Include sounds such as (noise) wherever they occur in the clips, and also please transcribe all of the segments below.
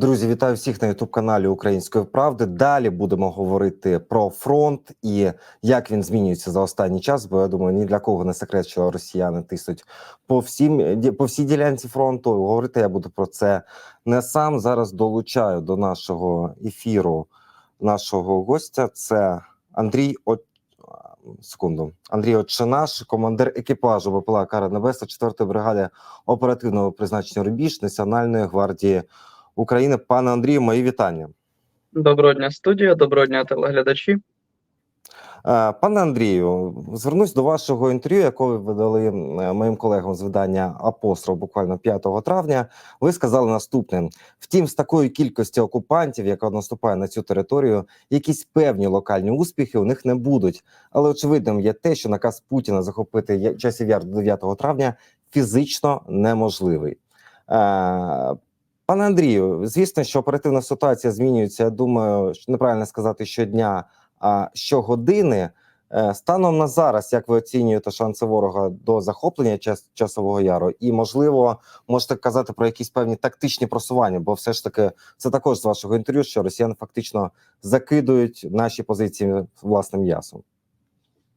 Друзі, вітаю всіх на youtube каналі Української правди. Далі будемо говорити про фронт і як він змінюється за останній час. Бо я думаю, ні для кого не секрет, що росіяни тиснуть по всім по всій ділянці фронту. Говорити я буду про це не сам. Зараз долучаю до нашого ефіру нашого гостя. Це Андрій О... Секунду, Андрій Отчинаш, командир екіпажу БПЛА Кара Небеса 4-ї бригади оперативного призначення Рубіж Національної гвардії України. Пане Андрію, мої вітання. Доброго дня, студія, доброго дня, телеглядачі. Е, Пане Андрію, звернусь до вашого інтерв'ю, яке ви видали е, моїм колегам з видання Апостол буквально 5 травня. Ви сказали наступне: втім, з такої кількості окупантів, яка наступає на цю територію, якісь певні локальні успіхи у них не будуть. Але очевидним є те, що наказ Путіна захопити часів яр до 9 травня фізично неможливий. Пане Андрію, звісно, що оперативна ситуація змінюється. Я думаю, неправильно сказати щодня, а щогодини. Е, Станом на зараз, як ви оцінюєте шанси ворога до захоплення час, часового яру, і можливо можете казати про якісь певні тактичні просування, бо все ж таки це також з вашого інтерв'ю, що росіяни фактично закидують наші позиції власним м'ясом.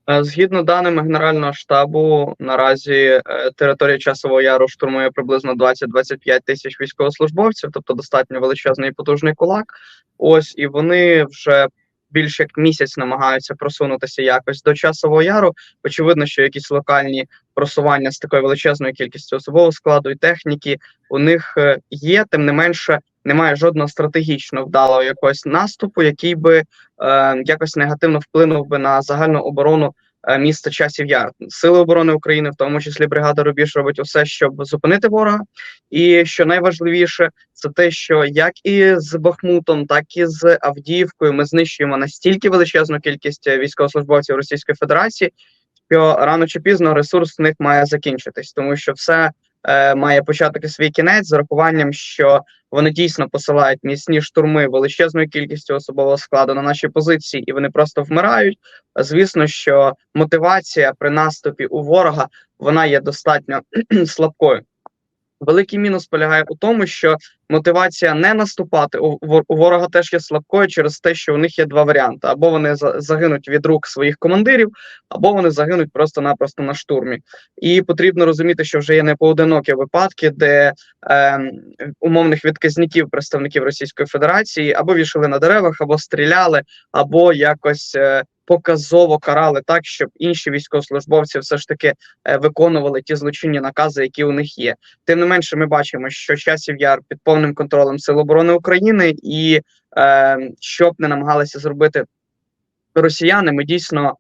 Е, Згідно даними Генерального штабу, наразі е, територія Часового Яру штурмує приблизно 20-25 тисяч військовослужбовців, тобто достатньо величезний і потужний кулак. Ось і вони вже більше як місяць намагаються просунутися якось до часового яру. Очевидно, що якісь локальні просування з такою величезною кількістю особового складу і техніки у них е, є, тим не менше. Немає жодного стратегічно вдалого якогось наступу, який би е, якось негативно вплинув би на загальну оборону е, міста Часів Яр. Сили оборони України, в тому числі бригада Рубіж, робить усе, щоб зупинити ворога. І що найважливіше, це те, що як і з Бахмутом, так і з Авдіївкою ми знищуємо настільки величезну кількість е, військовослужбовців Російської Федерації, що рано чи пізно ресурс в них має закінчитись, тому що все е, має початок і свій кінець з урахуванням, що вони дійсно посилають міцні штурми величезною кількістю особового складу на наші позиції, і вони просто вмирають. Звісно, що мотивація при наступі у ворога вона є достатньо (clears throat) слабкою. Великий мінус полягає у тому, що мотивація не наступати у ворога теж є слабкою через те, що у них є два варіанти: або вони за- загинуть від рук своїх командирів, або вони загинуть просто-напросто на штурмі. І потрібно розуміти, що вже є непоодинокі випадки, де е, умовних відказників представників Російської Федерації або вішали на деревах, або стріляли, або якось е, показово карали так, щоб інші військовослужбовці все ж таки е, виконували ті злочинні накази, які у них є. Тим не менше, ми бачимо, що часів яр під повним контролем Сил оборони України, і е, щоб не намагалися зробити росіяни, ми дійсно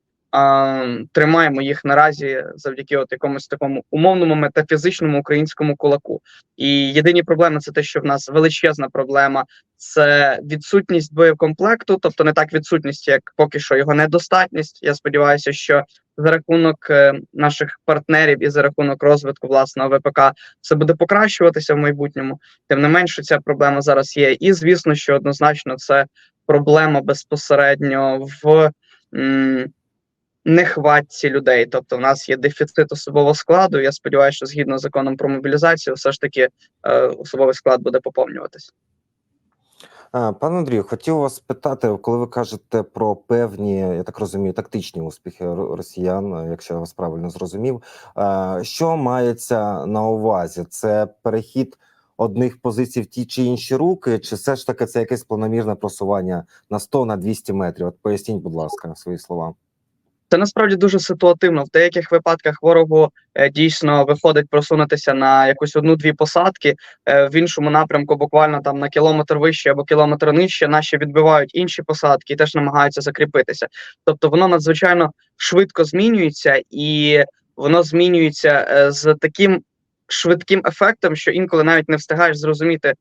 тримаємо їх наразі завдяки от якомусь такому умовному метафізичному українському кулаку. І єдині проблеми це те, що в нас величезна проблема це відсутність боєкомплекту, тобто не так відсутність, як поки що його недостатність. Я сподіваюся, що за рахунок е, наших партнерів і за рахунок розвитку власного ВПК це буде покращуватися в майбутньому. Тим не менше, ця проблема зараз є. І звісно, що однозначно це проблема безпосередньо в нехватці людей. Тобто, в нас є дефіцит особового складу. Я сподіваюся, що згідно з законом про мобілізацію, все ж таки е, особовий склад буде поповнюватись. Пане Андрію, хотів вас питати, коли ви кажете про певні, я так розумію, тактичні успіхи росіян, якщо я вас правильно зрозумів, що мається на увазі? Це перехід одних позицій в ті чи інші руки, чи все ж таки це якесь планомірне просування на 100 на 200 метрів? От поясніть, будь ласка, свої слова. Це насправді дуже ситуативно. В деяких випадках ворогу е, дійсно виходить просунутися на якусь одну-дві посадки. Е, в іншому напрямку, буквально там на кілометр вище або кілометр нижче, наші відбивають інші посадки і теж намагаються закріпитися. Тобто воно надзвичайно швидко змінюється, і воно змінюється е, з таким швидким ефектом, що інколи навіть не встигаєш зрозуміти.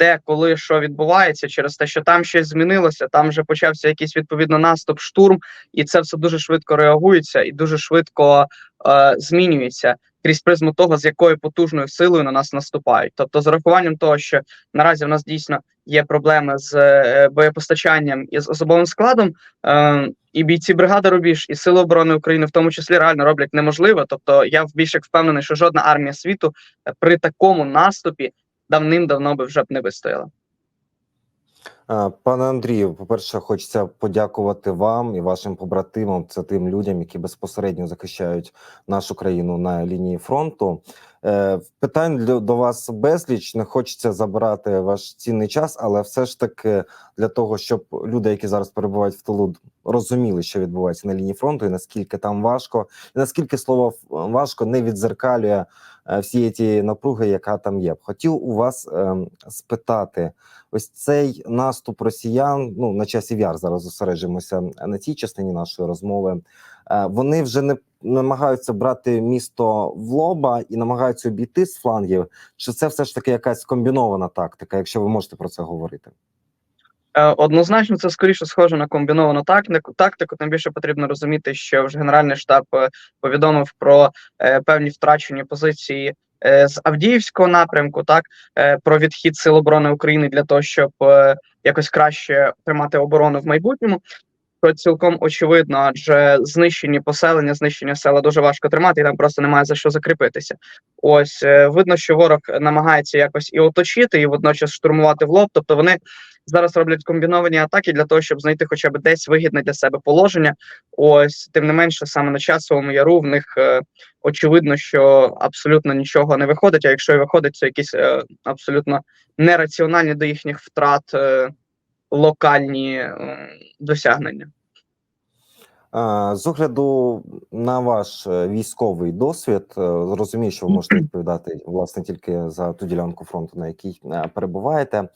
Де, коли що відбувається, через те, що там щось змінилося, там вже почався якийсь відповідно наступ, штурм, і це все дуже швидко реагується і дуже швидко е, змінюється крізь призму того, з якою потужною силою на нас наступають. Тобто, з урахуванням того, що наразі в нас дійсно є проблеми з е, боєпостачанням і з особовим складом, е, і бійці бригади Рубіж, і Сили оборони України, в тому числі, реально роблять неможливе. Тобто, я більш як впевнений, що жодна армія світу при такому наступі давним-давно би вже б не вистояла. Пане Андрію, по-перше, хочеться подякувати вам і вашим побратимам, це тим людям, які безпосередньо захищають нашу країну на лінії фронту. Е, Питань до вас безліч. Не хочеться забирати ваш цінний час, але все ж таки для того, щоб люди, які зараз перебувають в тилу, розуміли, що відбувається на лінії фронту, і наскільки там важко, і наскільки слово важко не відзеркалює всієї тієї напруги, яка там є. Хотів у вас ем, спитати ось цей наступ росіян. Ну на часі яр зараз зосереджуємося на цій частині нашої розмови. Е, Вони вже не намагаються брати місто в лоба і намагаються обійти з флангів. Чи це все ж таки якась комбінована тактика, якщо ви можете про це говорити? Е, Однозначно, це скоріше схоже на комбіновану тактику. Тактику тим більше потрібно розуміти, що вже Генеральний штаб е, повідомив про е, певні втрачені позиції з Авдіївського напрямку, так про відхід Сил оборони України для того, щоб якось краще тримати оборону в майбутньому. Що цілком очевидно, адже знищені поселення, знищення села дуже важко тримати, і там просто немає за що закріпитися. Ось е, видно, що ворог намагається якось і оточити, і водночас штурмувати в лоб. Тобто вони зараз роблять комбіновані атаки для того, щоб знайти хоча б десь вигідне для себе положення. Ось тим не менше, саме на часовому яру в них е, очевидно, що абсолютно нічого не виходить. А якщо і виходить, це якісь е, абсолютно нераціональні до їхніх втрат е, локальні е, досягнення. Е, З огляду на ваш е, військовий досвід, е, розумію, що ви можете (clears throat) відповідати власне тільки за ту ділянку фронту, на якій е, перебуваєте.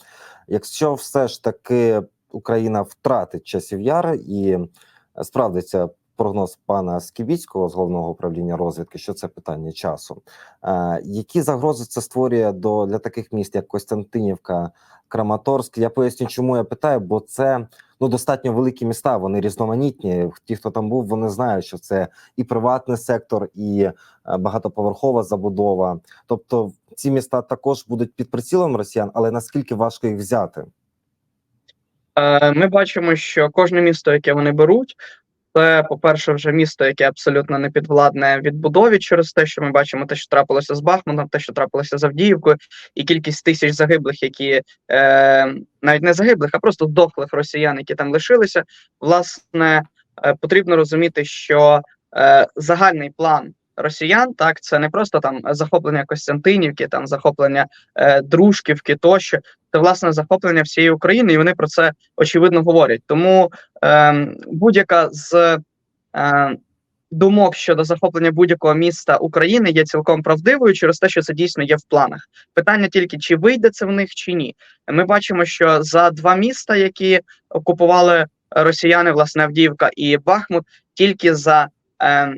Якщо все ж таки Україна втратить часів яр і справдиться прогноз пана Скібіцького з головного управління розвідки, що це питання часу. Е, Які загрози це створює до для таких міст, як Костянтинівка, Краматорськ? Я поясню, чому я питаю, бо це ну достатньо великі міста. Вони різноманітні. Ті, хто там був, вони знають, що це і приватний сектор, і е, багатоповерхова забудова. Тобто, ці міста також будуть під прицілом росіян, але наскільки важко їх взяти? Е, Ми бачимо, що кожне місто, яке вони беруть, це, по-перше, вже місто, яке абсолютно не підвладне відбудові через те, що ми бачимо те, що трапилося з Бахмутом, те, що трапилося з Авдіївкою, і кількість тисяч загиблих, які е, навіть не загиблих, а просто дохлих росіян, які там лишилися. Власне, е, потрібно розуміти, що е, загальний план. Росіян так це не просто там захоплення Костянтинівки, там захоплення е, Дружківки тощо, це власне захоплення всієї України, і вони про це очевидно говорять. Тому е, будь-яка з е, думок щодо захоплення будь-якого міста України є цілком правдивою через те, що це дійсно є в планах. Питання тільки чи вийде це в них чи ні. Ми бачимо, що за два міста, які окупували росіяни, власне Авдіївка і Бахмут, тільки за е,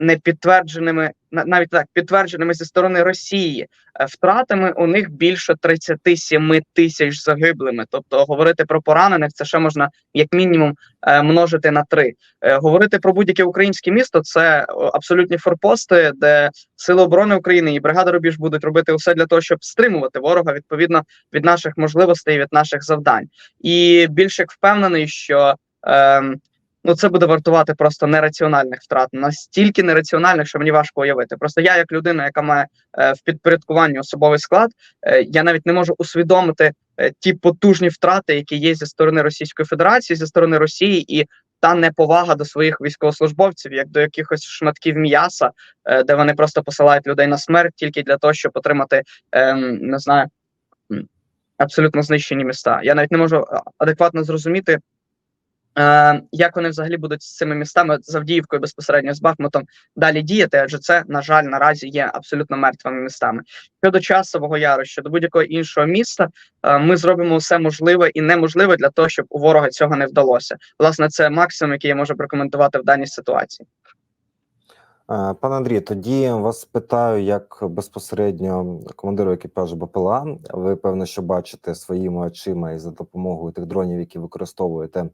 непідтвердженими, на- навіть так підтвердженими зі сторони Росії е, втратами у них більше 37 тисяч загиблими. Тобто говорити про поранених це ще можна як мінімум е, множити на три. Е, Говорити про будь-яке українське місто це абсолютні форпости, де сили оборони України і бригада Рубіж будуть робити все для того, щоб стримувати ворога відповідно від наших можливостей, від наших завдань. І більш як впевнений, що ем, ну це буде вартувати просто нераціональних втрат, настільки нераціональних, що мені важко уявити. Просто я, як людина, яка має е, в підпорядкуванні особовий склад, е, я навіть не можу усвідомити е, ті потужні втрати, які є зі сторони Російської Федерації, зі сторони Росії, і та неповага до своїх військовослужбовців, як до якихось шматків м'яса, е, де вони просто посилають людей на смерть тільки для того, щоб отримати ем, не знаю. Абсолютно знищені міста. Я навіть не можу адекватно зрозуміти, Як вони взагалі будуть з цими містами з Авдіївкою безпосередньо з Бахмутом далі діяти? Адже це на жаль наразі є абсолютно мертвими містами. Щодо часового яру, щодо будь-якого іншого міста, е, ми зробимо все можливе і неможливе для того, щоб у ворога цього не вдалося. Власне, це максимум, який я можу прокоментувати в даній ситуації. Е, Пане Андрій, тоді вас питаю, як безпосередньо командиру екіпажу БПЛА. Ви певно, що бачите своїми очима і за допомогою тих дронів, які використовуєте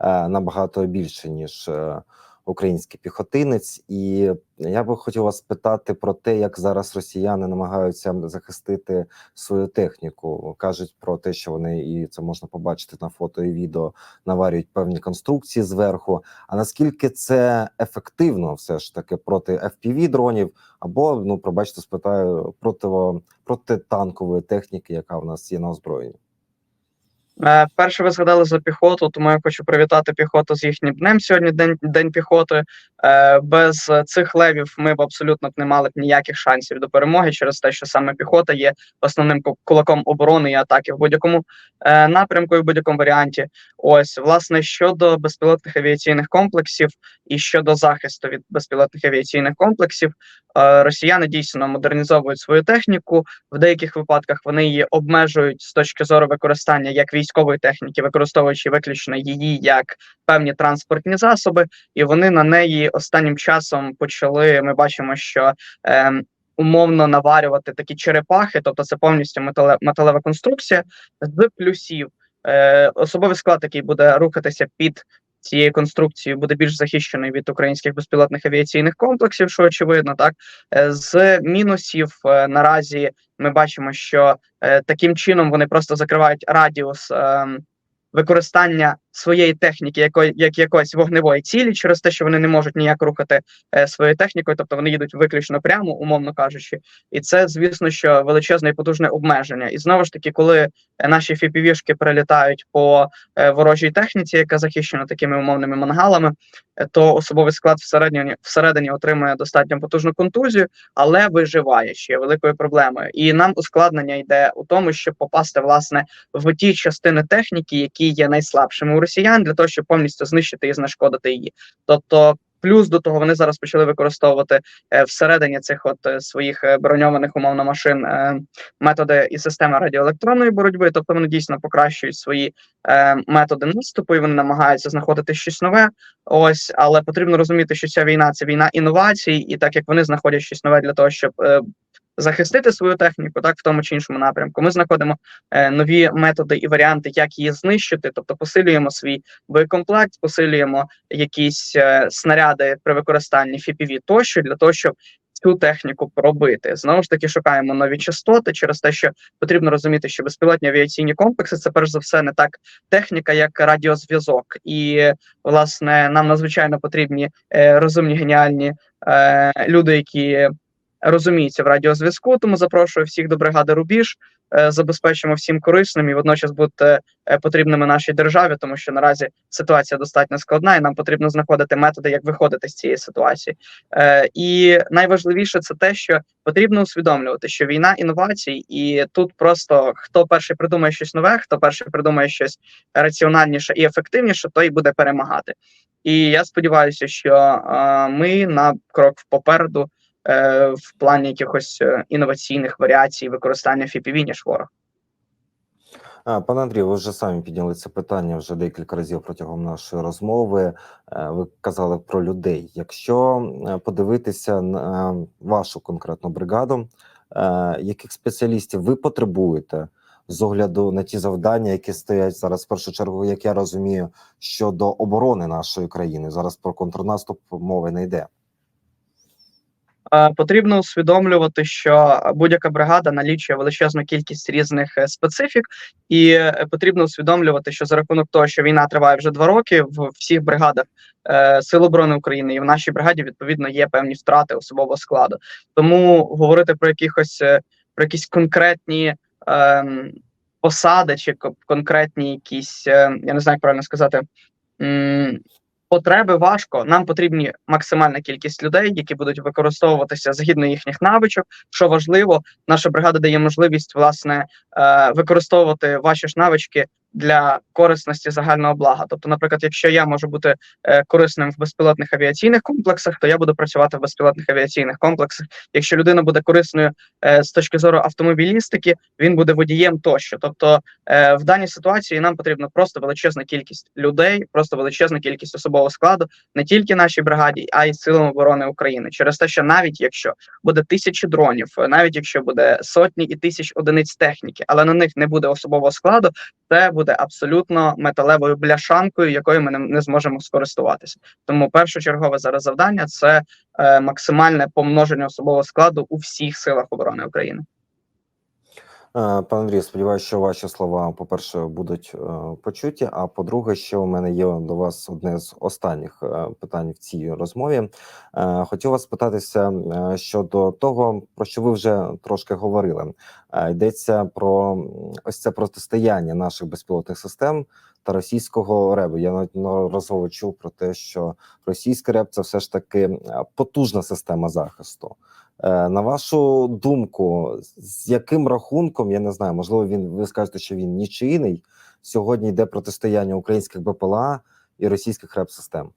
е, набагато більше ніж е, український піхотинець. І я би хотів вас питати про те, як зараз росіяни намагаються захистити свою техніку. кажуть про те, що вони і це можна побачити на фото і відео, наварюють певні конструкції зверху. А наскільки це ефективно, все ж таки проти fpv дронів, або ну пробачте, спитаю противо протитанкової техніки, яка в нас є на озброєнні? Е, Перше, ви згадали за піхоту, тому я хочу привітати піхоту з їхнім днем. Сьогодні день, день піхоти. Е, Без цих левів ми б абсолютно не мали б ніяких шансів до перемоги через те, що саме піхота є основним ку- кулаком оборони і атаки в будь-якому е, напрямку і в будь-якому варіанті. Ось власне щодо безпілотних авіаційних комплексів і щодо захисту від безпілотних авіаційних комплексів, росіяни дійсно модернізовують свою техніку. В деяких випадках вони її обмежують з точки зору використання як військової техніки, використовуючи виключно її як певні транспортні засоби, і вони на неї останнім часом почали. Ми бачимо, що ем, умовно наварювати такі черепахи, тобто це повністю метале, металева конструкція з плюсів. Е, особовий склад, який буде рухатися під цією конструкції буде більш захищений від українських безпілотних авіаційних комплексів, що очевидно, так? Е, з мінусів е, наразі ми бачимо, що е, таким чином вони просто закривають радіус ем, використання своєї техніки, якої як якоїсь вогневої цілі, через те, що вони не можуть ніяк рухати е, своєю технікою, тобто вони їдуть виключно прямо, умовно кажучи, і це, звісно, що величезне і потужне обмеження. І знову ж таки, коли е, наші фіпівішки перелітають по е, ворожій техніці, яка захищена такими умовними мангалами, е, то особовий склад всередині всередині отримує достатньо потужну контузію, але виживає ще великою проблемою. І нам ускладнення йде у тому, щоб попасти власне в ті частини техніки, які є найслабшими у росіян, для того, щоб повністю знищити і знешкодити її. Тобто. Плюс до того вони зараз почали використовувати е, всередині цих от е, своїх е, броньованих умовно машин методи і системи радіоелектронної боротьби. Тобто вони дійсно покращують свої методи наступу, і вони намагаються знаходити щось нове. Ось, але потрібно розуміти, що ця війна це війна інновацій, і так як вони знаходять щось нове для того, щоб захистити свою техніку, так в тому чи іншому напрямку. Ми знаходимо е, нові методи і варіанти, як її знищити, тобто посилюємо свій боєкомплект, посилюємо якісь е, снаряди при використанні FPV тощо для того, щоб цю техніку пробити. Знову ж таки, шукаємо нові частоти через те, що потрібно розуміти, що безпілотні авіаційні комплекси це перш за все не так техніка, як радіозв'язок, і власне нам надзвичайно потрібні е, розумні геніальні е, люди, які розуміються в радіозв'язку. Тому запрошую всіх до бригади Рубіж. е, Забезпечимо всім корисним і водночас бути е, потрібними нашій державі, тому що наразі ситуація достатньо складна, і нам потрібно знаходити методи, як виходити з цієї ситуації. Е, І найважливіше це те, що потрібно усвідомлювати, що війна інновацій, і тут просто хто перший придумає щось нове, хто перший придумає щось раціональніше і ефективніше, той буде перемагати. І я сподіваюся, що ми на крок попереду е, в плані якихось е, інноваційних варіацій використання FPV, ніж ворог. Пане Андрію, ви вже самі підняли це питання вже декілька разів протягом нашої розмови. Е, Ви казали про людей. Якщо е, подивитися на вашу конкретну бригаду, яких спеціалістів ви потребуєте з огляду на ті завдання, які стоять зараз, в першу чергу, як я розумію, щодо оборони нашої країни? Зараз про контрнаступ мови не йде. Е, Потрібно усвідомлювати, що будь-яка бригада налічує величезну кількість різних е, специфік, і е, потрібно усвідомлювати, що за рахунок того, що війна триває вже два роки, в всіх бригадах е, Сил оборони України і в нашій бригаді відповідно є певні втрати особового складу. Тому говорити про якихось е, про якісь конкретні ем, посади чи конкретні якісь, е, я не знаю, як правильно сказати. Потреби важко. Нам потрібні максимальна кількість людей, які будуть використовуватися згідно їхніх навичок. Що важливо, наша бригада дає можливість власне е, використовувати ваші ж навички для корисності загального блага. Тобто, наприклад, якщо я можу бути е, корисним в безпілотних авіаційних комплексах, то я буду працювати в безпілотних авіаційних комплексах. Якщо людина буде корисною е, з точки зору автомобілістики, він буде водієм тощо. Тобто, е, в даній ситуації нам потрібна просто величезна кількість людей, просто величезна кількість особового складу, не тільки нашій бригаді, а й силам оборони України. Через те, що навіть якщо буде тисячі дронів, навіть якщо буде сотні і тисяч одиниць техніки, але на них не буде особового складу, це буде абсолютно металевою бляшанкою, якою ми не, зможемо скористуватися. Тому першочергове зараз завдання це е, максимальне помноження особового складу у всіх силах оборони України. Пане Андрію, сподіваюся, що ваші слова, по-перше, будуть е, почуті. А по-друге, що у мене є до вас одне з останніх е, питань в цій розмові. Е, Хотів вас спитатися е, щодо того, про що ви вже трошки говорили. Е, Йдеться про ось це протистояння наших безпілотних систем та російського ребу. Я неодноразово чув про те, що російський реб це все ж таки е, потужна система захисту. Е, На вашу думку, з яким рахунком, я не знаю, можливо, він ви скажете, що він нічийний. Сьогодні йде протистояння українських БПЛА і російських реп-систем.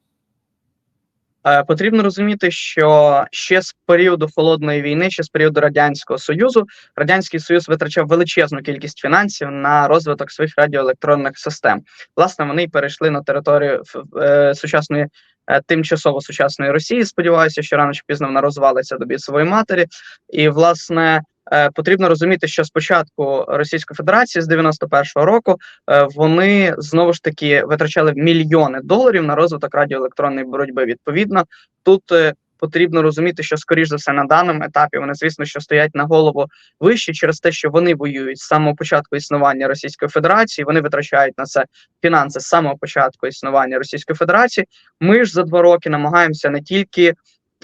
Е, Потрібно розуміти, що ще з періоду холодної війни, ще з періоду радянського союзу, радянський союз витрачав величезну кількість фінансів на розвиток своїх радіоелектронних систем. Власне, вони й перейшли на територію е, сучасної. е, Тимчасово сучасної Росії, сподіваюся, що рано чи пізно вона розвалиться до бісової матері. І власне потрібно розуміти, що спочатку Російської Федерації з 91-го року е, вони знову ж таки витрачали мільйони доларів на розвиток радіоелектронної боротьби. Відповідно, тут е, потрібно розуміти, що скоріш за все на даному етапі вони, звісно, що стоять на голову вище через те, що вони воюють з самого початку існування Російської Федерації. Вони витрачають на це фінанси з самого початку існування Російської Федерації. Ми ж за два роки намагаємося не тільки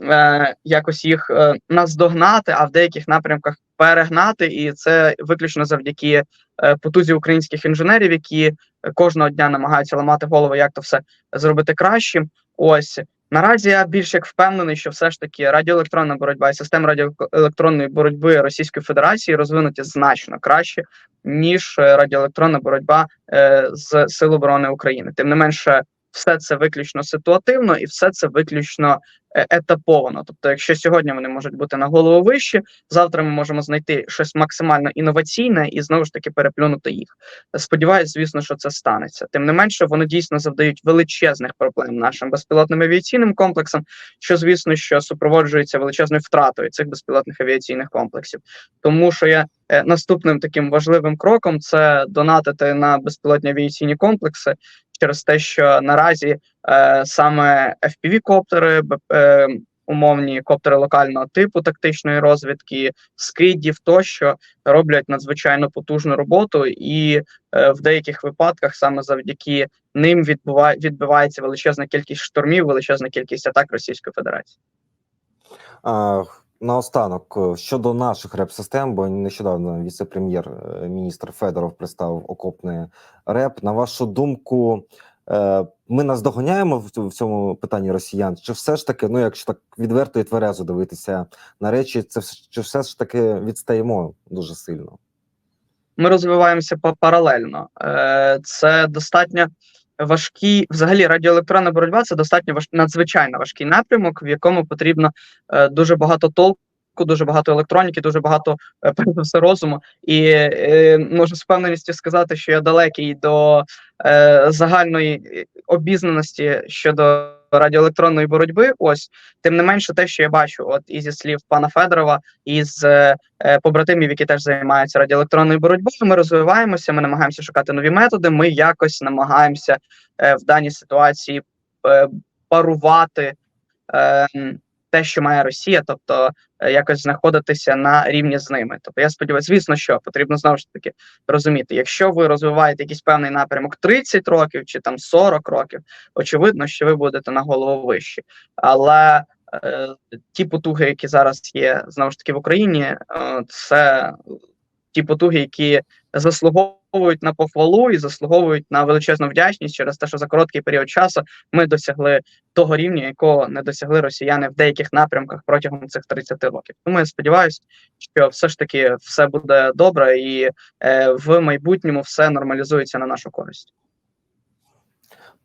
е, якось їх е, наздогнати, а в деяких напрямках перегнати, і це виключно завдяки е, потузі українських інженерів, які кожного дня намагаються ламати голову, як то все зробити кращим. Ось наразі я більш як впевнений, що все ж таки радіоелектронна боротьба і система радіоелектронної боротьби Російської Федерації розвинуті значно краще ніж е, радіоелектронна боротьба е, з Сил оборони України. Тим не менше, все це виключно ситуативно і все це виключно е, етаповано. Тобто, якщо сьогодні вони можуть бути на голову вище, завтра ми можемо знайти щось максимально інноваційне і знову ж таки переплюнути їх. Сподіваюсь, звісно, що це станеться. Тим не менше, вони дійсно завдають величезних проблем нашим безпілотним авіаційним комплексам, що звісно, що супроводжується величезною втратою цих безпілотних авіаційних комплексів. Тому що я е, наступним таким важливим кроком це донатити на безпілотні авіаційні комплекси через те, що наразі е, саме FPV-коптери, е, умовні коптери локального типу тактичної розвідки, скидів тощо роблять надзвичайно потужну роботу, і е, в деяких випадках саме завдяки ним відбуває відбивається величезна кількість штурмів, величезна кількість атак Російської Федерації. А, наостанок е, щодо наших реп-систем, бо нещодавно віце-прем'єр е, Федоров представив окопний реп. На вашу думку, е, ми наздоганяємо в цьому питанні росіян? Чи все ж таки, ну якщо так відверто і тверезо дивитися на речі, це чи все ж таки відстаємо дуже сильно? ми розвиваємося паралельно. Це достатньо важкі, взагалі, радіоелектронна боротьба це достатньо важ... надзвичайно важкий напрямок, в якому потрібно е, дуже багато толку. Дуже багато електроніки, дуже багато е, все розуму, і е, можу з впевненістю сказати, що я далекий до е, загальної е, обізнаності щодо радіоелектронної боротьби. Ось тим не менше, те, що я бачу, от і зі слів пана Федорова, із з е, побратимів, які теж займаються радіоелектронною боротьбою. Ми розвиваємося, ми намагаємося шукати нові методи. Ми якось намагаємося е, в даній ситуації е, парувати е, те, що має Росія, тобто е, якось знаходитися на рівні з ними. Тобто, я сподіваюся, звісно, що потрібно знову ж таки розуміти, якщо ви розвиваєте якийсь певний напрямок 30 років чи там 40 років, очевидно, що ви будете на голову вищі. Але е, ті потуги, які зараз є знову ж таки в Україні, е, це ті потуги, які заслуговують на похвалу і заслуговують на величезну вдячність через те, що за короткий період часу ми досягли того рівня, якого не досягли росіяни в деяких напрямках протягом цих 30 років. Тому я сподіваюся, що все ж таки все буде добре, і е, в майбутньому все нормалізується на нашу користь.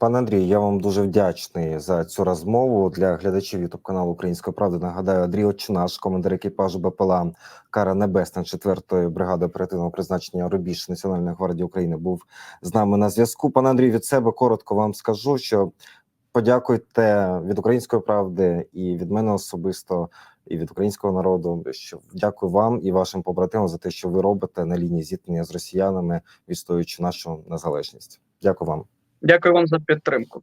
Пане Андрію, я вам дуже вдячний за цю розмову для глядачів Ютуб каналу Української правди. Нагадаю, Андрій Очинаш, командир екіпажу БПЛА Кара Небесна 4-ї бригади оперативного призначення Рубіж Національної гвардії України, був з нами на зв'язку. Пане Андрію, від себе коротко вам скажу, що подякуйте від української правди і від мене особисто, і від українського народу. Що дякую вам і вашим побратимам за те, що ви робите на лінії зіткнення з росіянами, відстоюючи нашу незалежність. Дякую вам. Дякую вам за підтримку.